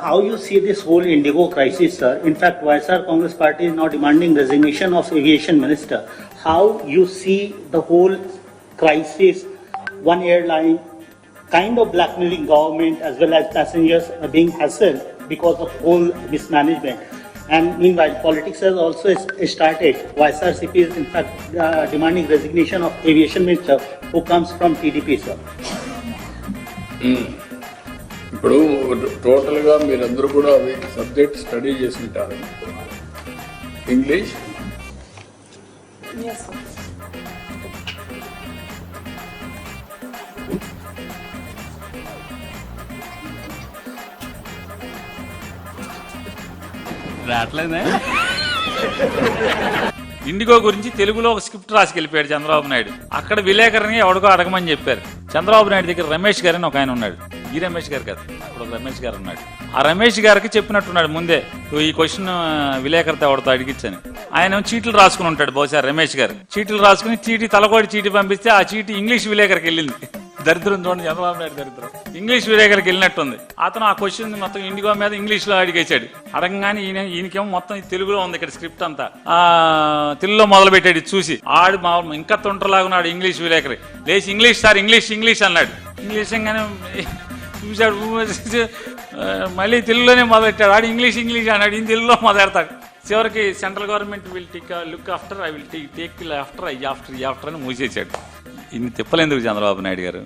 How you see this whole Indigo crisis, sir? In fact, YSR Congress Party is now demanding resignation of aviation minister. How you see the whole crisis? One airline kind of blackmailing government as well as passengers being hassled because of whole mismanagement. And meanwhile, politics has also started. YSRCP is in fact uh, demanding resignation of aviation minister who comes from TDP, sir. ఇప్పుడు టోటల్గా మీరందరూ కూడా అవి subject study చేసి ఉంటారు. English. రావట్లేదే? IndiGo గురించి తెలుగులో ఒక స్క్రిప్ట్ రాసుకెళ్ళిపోయాడు చంద్రబాబు నాయుడు. అక్కడ విలేకరిని ఎవడికో అడగమని చెప్పారు. చంద్రబాబు నాయుడు దగ్గర రమేష్ గారు అని ఒక ఆయన ఉన్నాడు. ఈ రమేష్ గారు కాదు అప్పుడు ఒక రమేష్ గారు ఉన్నాడు. ఆ రమేష్ గారికి చెప్పినట్టున్నాడు ముందే "నువ్వు ఈ క్వశ్చన్ విలేకరితో ఎవరితో అడిగిచ్చని. ఆయన చీట్లు రాసుకుని ఉంటాడు బహుశా రమేష్ గారు. చీట్లు రాసుకుని చీటి తలకోడి చీటి పంపిస్తే ఆ చీటి ఇంగ్లీష్ విలేకరికి వెళ్ళింది. దరిద్రం చూడండి చంద్రబాబు నాయుడు దరిద్రం. ఇంగ్లీష్ విలేకరికి వెళ్ళినట్టుంది. అతను ఆ క్వశ్చన్ మొత్తం ఇండిగో మీద ఇంగ్లీష్లో అడిగేశాడు. అడగగానే ఈయన ఈయనకేమో మొత్తం తెలుగులో ఉంది ఇక్కడ స్క్రిప్ట్ అంతా. ఆ తెలుగులో మొదలు పెట్టాడు చూసి. ఆడు మా ఇంకా తొంటలాగా ఉన్నాడు ఇంగ్లీష్ విలేకరి. లేచి ఇంగ్లీష్ సార్ ఇంగ్లీష్ ఇంగ్లీష్ అన్నాడు. ఇంగ్లీష్ అనగానే చూశాడు మళ్ళీ తెలుగులోనే మొదలెట్టాడు. ఆడు ఇంగ్లీష్ ఇంగ్లీష్ అన్నాడు. ఈయన తెలుగులో మొదలెడతాడు. చివరికి central government will tick look after I will take take after I after ఈ ఆఫ్టర్ అని మూసేశాడు. ఇన్ని తిప్పలేందుకు చంద్రబాబు నాయుడు గారు?